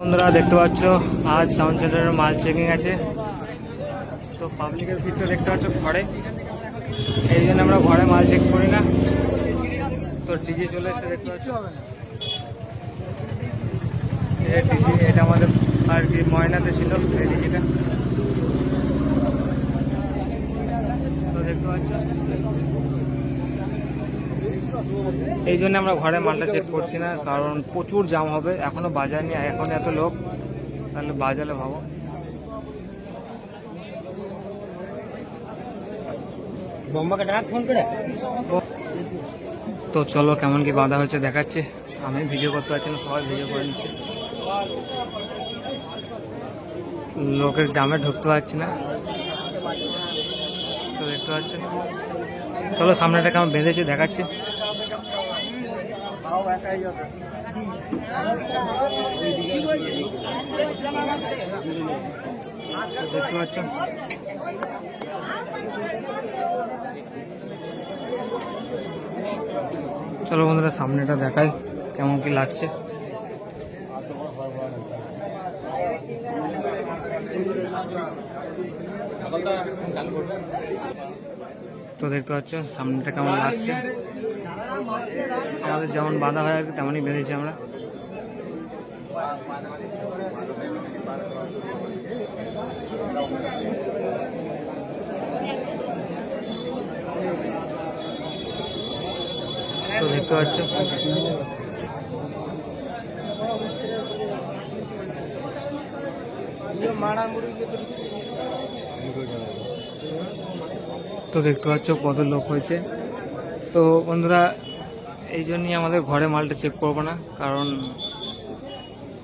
বন্ধুরা, দেখতে পাচ্ছ, আজ সাউন্ড সেন্টারের মাল চেকিং আছে। তো পাবলিকের ভিতরে দেখতে পাচ্ছ, ঘরে। এই জন্য আমরা ঘরে মাল চেক করি না। তো ডিজি চলে এসে দেখতে পাচ্ছ। ডিজে এটা আমাদের আর কি ময়নাতে ছিল, এই ডিজিটা তো দেখতে পাচ্ছ। এই জন্য আমরা ঘরে মালটা চেক করছি না কারণ প্রচুর জাম হবে। এখনও বাজার নেই এখন এত লোক তাহলে বাজালে ভাবো। তো চলো কেমন কি বাঁধা হচ্ছে দেখাচ্ছে। আমি ভিডিও করতে পারছি না সবাই ভিডিও করে নিচ্ছে। লোকের জামে ঢুকতে পারছি না। তো দেখতে পাচ্ছেন। চলো সামনেটা কেমন বেঁধেছে দেখাচ্ছে। তো দেখতে পাচ্ছ চলো বন্ধুরা, সামনেটা দেখাই কেমন কি লাগছে। তো দেখতে পাচ্ছ, সামনেটা কেমন লাগছে। আমাদের যেমন বাঁধা হয় তেমনই বেঁধেছি আমরা। তো দেখতে পাচ্ছ। তো দেখতে পাচ্ছ কত লোক হয়েছে। তো বন্ধুরা এই জন্যই আমাদের ঘরে মালটা চেক করব না, কারণ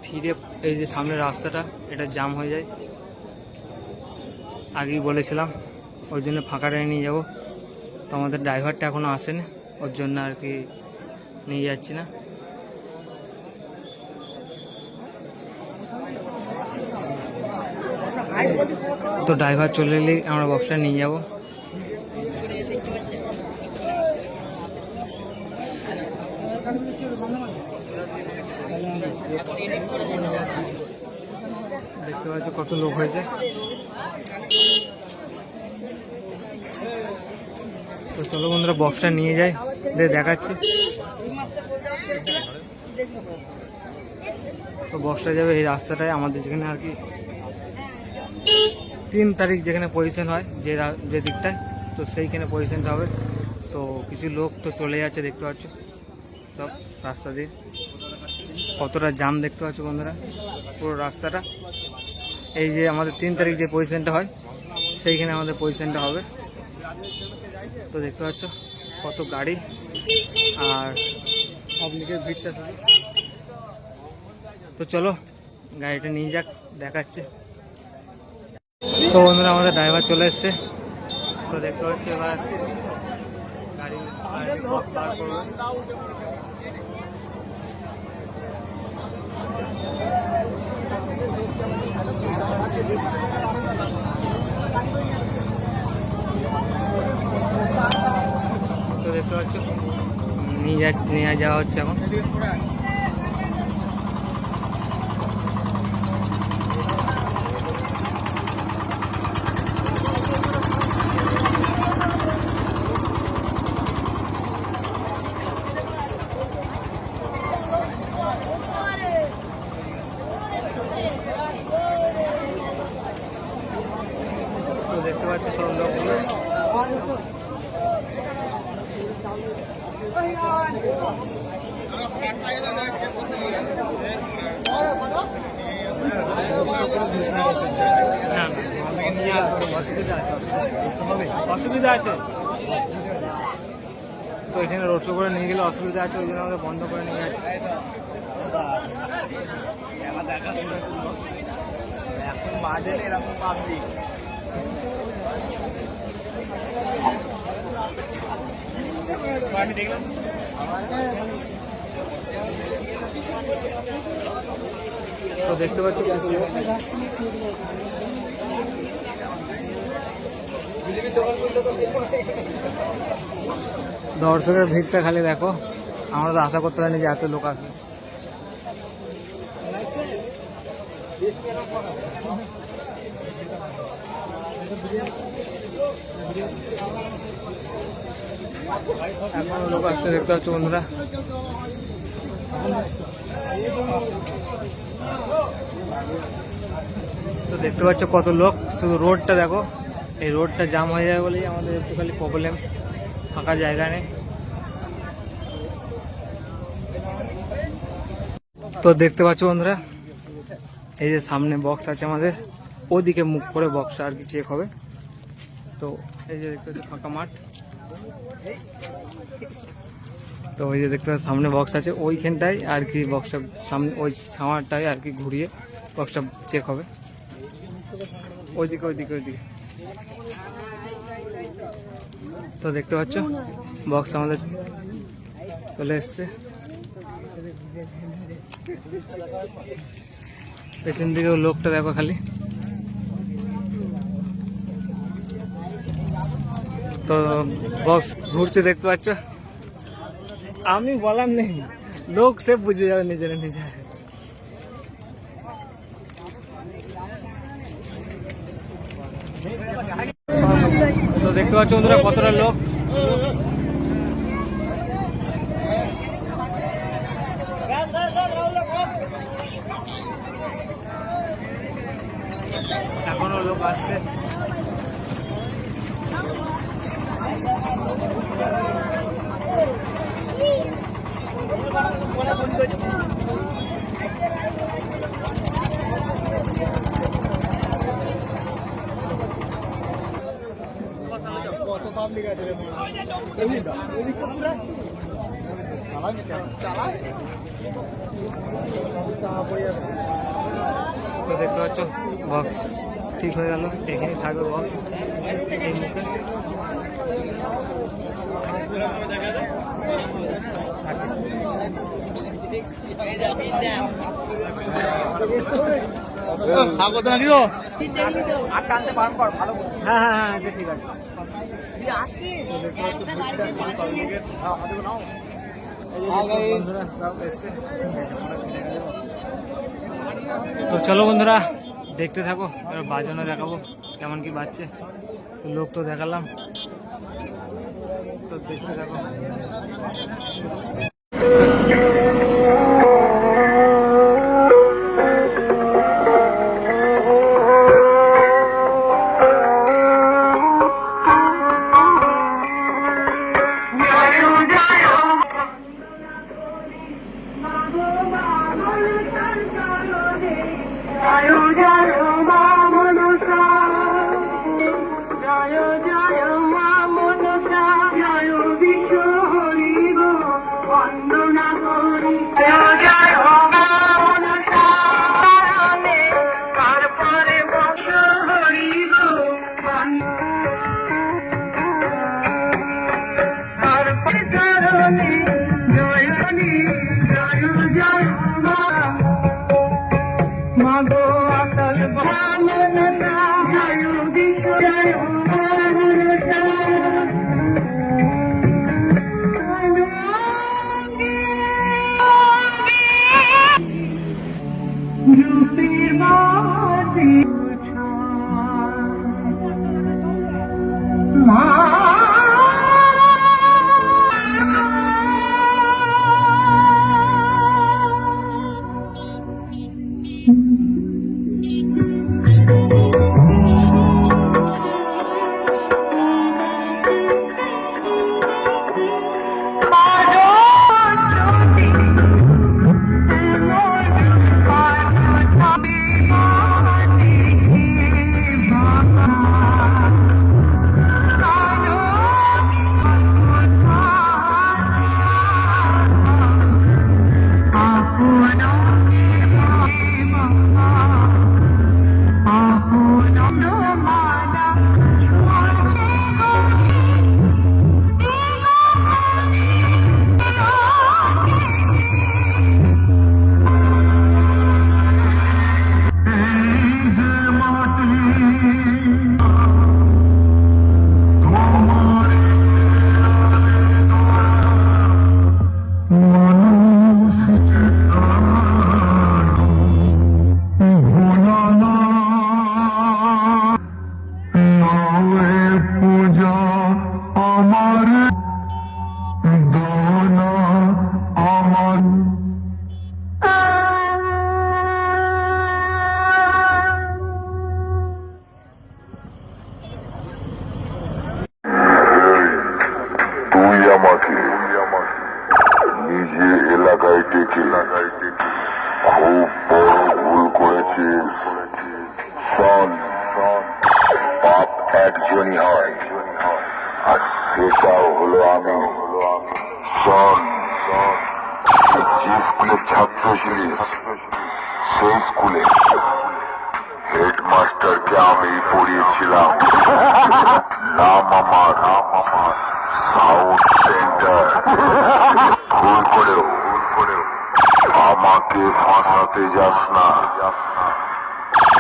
ফিরে এই যে সামনের রাস্তাটা, এটা জাম হয়ে যায়। আগেই বলেছিলাম, ওই জন্য ফাঁকা ফাঁকাটায় নিয়ে যাব। তো আমাদের ড্রাইভারটা এখনও আসেনি, ওর জন্য আর কি নিয়ে যাচ্ছি না। তো ড্রাইভার চলে এলেই আমরা বক্সটা নিয়ে যাব দেখতে পাচ্ছ কত লোক হয়েছে? তো চলো বন্ধুরা বক্সটা নিয়ে যাই দেখাচ্ছি। তো বক্সটা যাবে এই রাস্তাটায়, আমাদের যেখানে আর কি তিন তারিখ যেখানে পজিশন হয়, যে যে দিকটায়, তো সেইখানে পজিশনটা হবে। তো কিছু লোক তো চলে যাচ্ছে, দেখতে পাচ্ছ। সব রাস্তা দিয়ে। কতটা জাম দেখতে পাচ্ছ বন্ধুরা, পুরো রাস্তাটা। এই যে আমাদের তিন তারিখ যে পজিশনটা হয়, সেইখানে আমাদের পজিশনটা হবে। তো দেখতে পাচ্ছ কত গাড়ি আর পাবলিকের ভিড়টা শুধু। তো চলো গাড়িটা নিয়ে যাক, দেখাচ্ছে। তো বন্ধুরা, আমাদের ড্রাইভার চলে এসছে। তো দেখতে পাচ্ছি এবার গাড়ি তো দেখতে পাচ্ছ নিয়ে যাওয়া হচ্ছে এখন তো দেখতে পাচ্ছ সব লোকগুলো না না আমাদেরকে নিয়ে আসব, অসুবিধা আছে। তো এখানে রোডশো করে নিয়ে গেলে অসুবিধা আছে, ওই জন্য আমাদের বন্ধ করে নিয়ে যাচ্ছে এখন বাজে এরকম পাবলিক দেখতে পাচ্ছি দর্শকের ভিড়টা খালি দেখো। আমরা তো আশা করতে পারিনি যে এত লোক আসবে। এখনও লোক আসছে, দেখতে পাচ্ছ বন্ধুরা। তো দেখতে পাচ্ছ কত লোক, শুধু রোডটা দেখো। এই রোডটা জাম হয়ে যাবে বলেই আমাদের একটু খালি প্রবলেম ফাঁকা জায়গা নেই। তো দেখতে পাচ্ছ বন্ধুরা, এই যে সামনে বক্স আছে আমাদের। ওদিকে মুখ করে বক্স আর কি চেক হবে। তো এই যে দেখতে পাচ্ছ ফাঁকা মাঠ। তো ওই যে দেখতে পাচ্ছ, সামনে বক্স আছে ওইখানটাই আর কি বক্সটা সামনে ওই সামারটাই আর কি ঘুরিয়ে বক্সটা চেক হবে। ওইদিকে ওইদিকে ওইদিকে। তো দেখতে পাচ্ছ বক্স আমাদের চলে এসছে। পেছন দিকে লোকটা দেখো খালি। তো বস ঘুরছে দেখতে পাচ্ছ? আমি বলার নেই। লোক সে বুঝে যাবে নিজেরা নিজে। তো দেখতে পাচ্ছ বন্ধুরা কতটা লোক। এখনও লোক আসছে কত পাবলিক আছে রে চালাই চাপা পড়ে যাবে তো দেখতে পাচ্ছ বক্স ঠিক হয়ে গেল এখানে থাকবে বক্স এই মুখে স্বাগত জানিও হ্যাঁ হ্যাঁ হ্যাঁ ঠিক আছে তো চলো বন্ধুরা, দেখতে থাকো, এবার বাজানো দেখাবো কেমন কি বাজছে। লোক তো দেখালাম। তো দেখতে থাকো।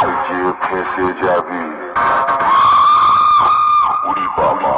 যে ফেঁসে যাবি উড়ি বাবা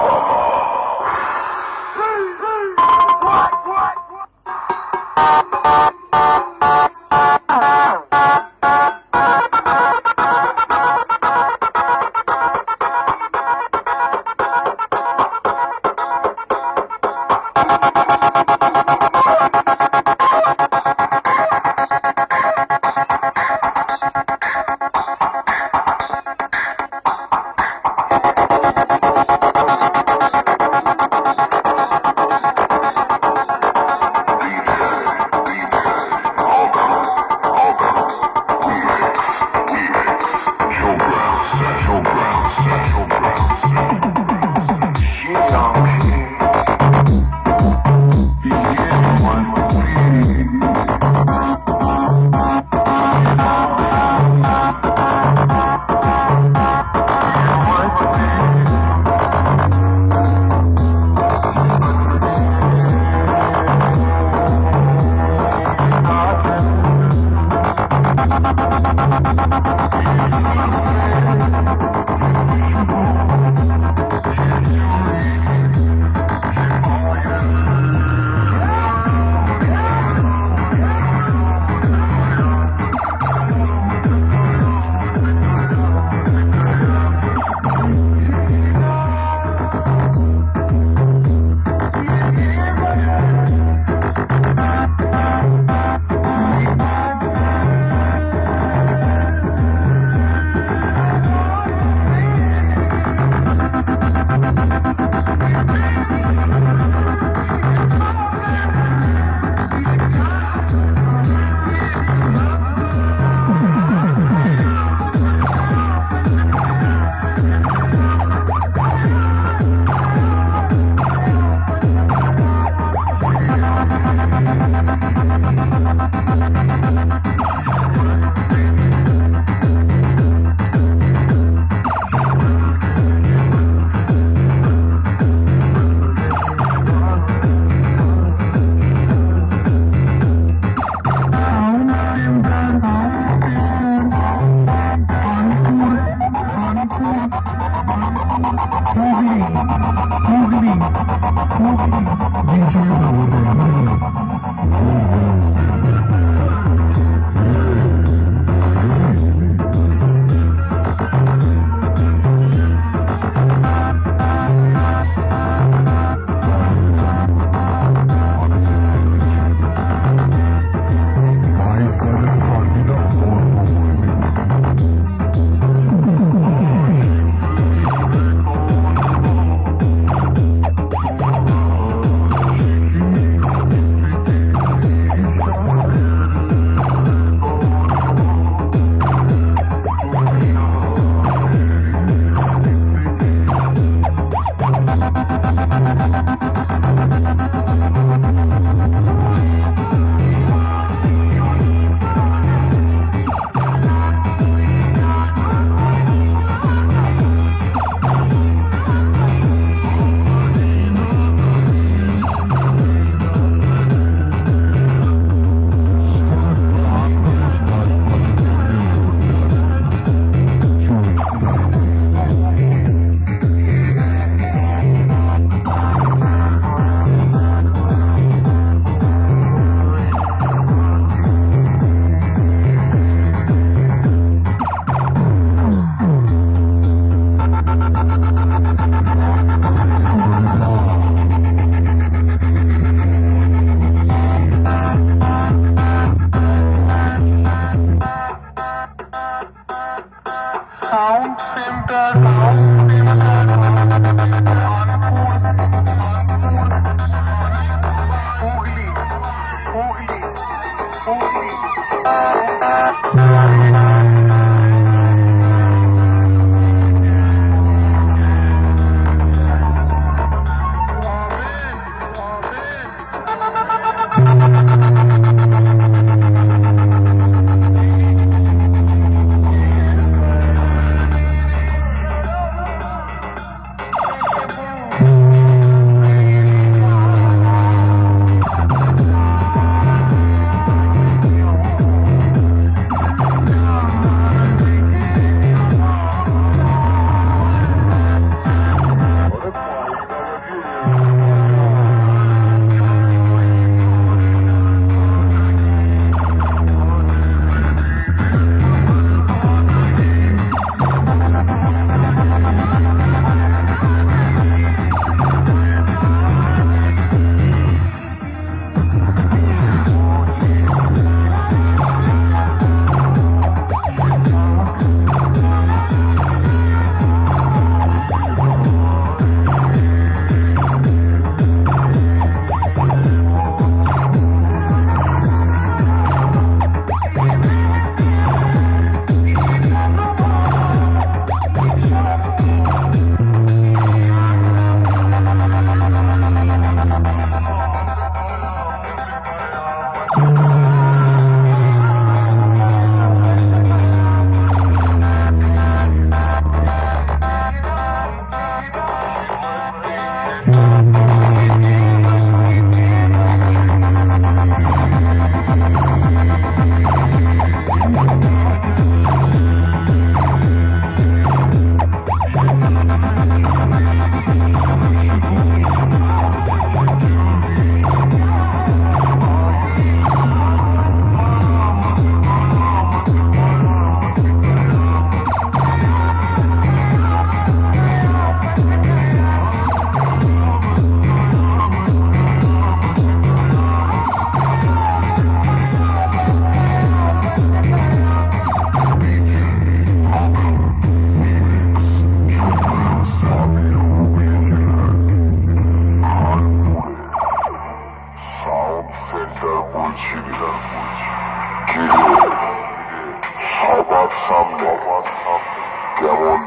Sivriler Geliyor Sabah. Samdi Demon